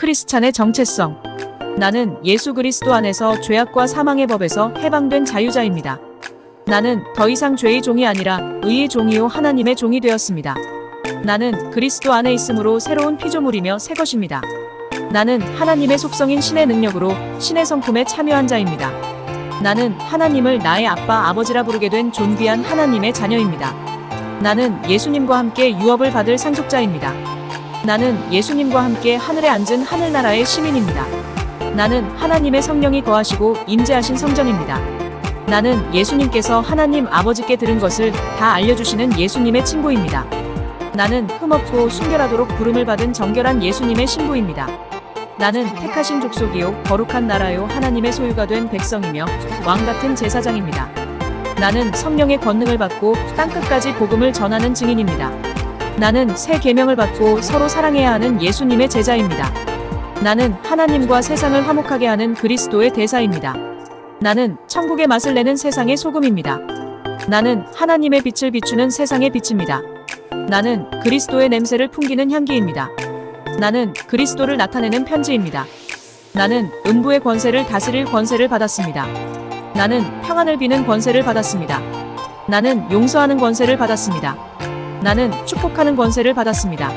크리스찬의 정체성. 나는 예수 그리스도 안에서 죄악과 사망의 법에서 해방된 자유자입니다. 나는 더 이상 죄의 종이 아니라 의의 종이요 하나님의 종이 되었습니다. 나는 그리스도 안에 있으므로 새로운 피조물이며 새 것입니다. 나는 하나님의 속성인 신의 능력으로 신의 성품에 참여한 자입니다. 나는 하나님을 나의 아빠 아버지라 부르게 된 존귀한 하나님의 자녀입니다. 나는 예수님과 함께 유업을 받을 상속자입니다. 나는 예수님과 함께 하늘에 앉은 하늘나라의 시민입니다. 나는 하나님의 성령이 거하시고 임재하신 성전입니다. 나는 예수님께서 하나님 아버지께 들은 것을 다 알려주시는 예수님의 친구입니다. 나는 흠없고 순결하도록 부름을 받은 정결한 예수님의 신부입니다. 나는 택하신 족속이요 거룩한 나라요 하나님의 소유가 된 백성이며 왕 같은 제사장입니다. 나는 성령의 권능을 받고 땅 끝까지 복음을 전하는 증인입니다. 나는 새 계명을 받고 서로 사랑해야 하는 예수님의 제자입니다. 나는 하나님과 세상을 화목하게 하는 그리스도의 대사입니다. 나는 천국의 맛을 내는 세상의 소금입니다. 나는 하나님의 빛을 비추는 세상의 빛입니다. 나는 그리스도의 냄새를 풍기는 향기입니다. 나는 그리스도를 나타내는 편지입니다. 나는 음부의 권세를 다스릴 권세를 받았습니다. 나는 평안을 비는 권세를 받았습니다. 나는 용서하는 권세를 받았습니다. 나는 축복하는 권세를 받았습니다.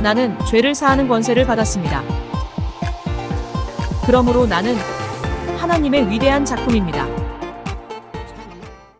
나는 죄를 사하는 권세를 받았습니다. 그러므로 나는 하나님의 위대한 작품입니다.